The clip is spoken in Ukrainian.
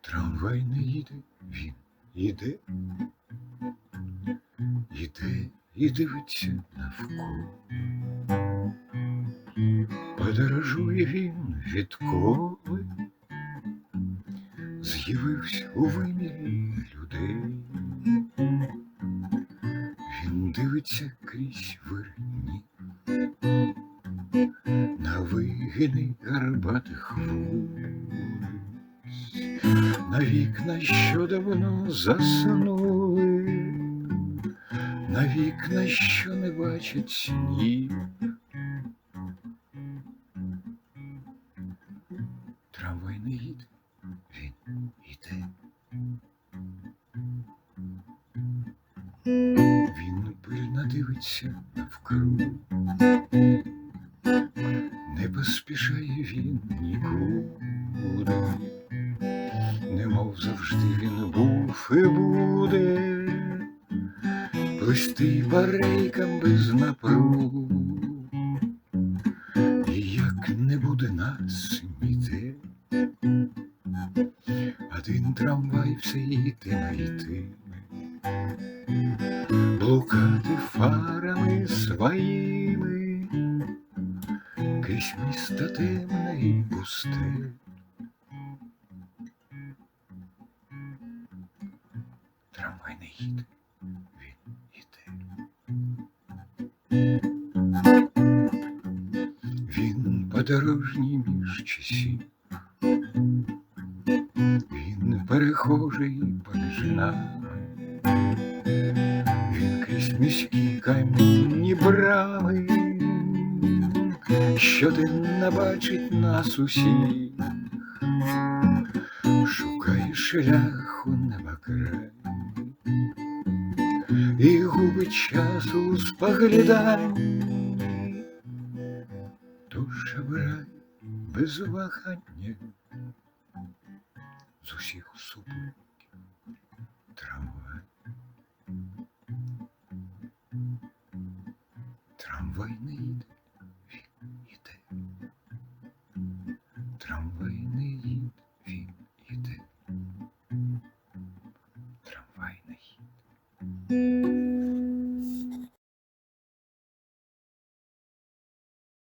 Трамвай не їде, він іде, іде і дивиться навколо. Подорожує він відколи, з'явився у вимірі людей. Він дивиться крізь вирні вигини гарбатих вулиць, на вікна, що давно заснули, на вікна, що не бачать снів. Трамвай не їде, він іде. Він пильно дивиться навкруг, поспішає він нікуди, немов завжди він був і буде, плисти барейкам без напруг, і як не буде нас ніде, один трамвай все йтиме йтиме блукати фарами своїми, крізь місто темне і пусте. Трамвай не їде, він іде. Він подорожній між часів, він перехожий поміж нами. Він крізь міські камінні брами, щоденно бачить нас усіх, шукає шляху неба край, і губить часу споглядань, тож обирай без вагання. З усіх супутників трамвай. Трамвай не їде, Música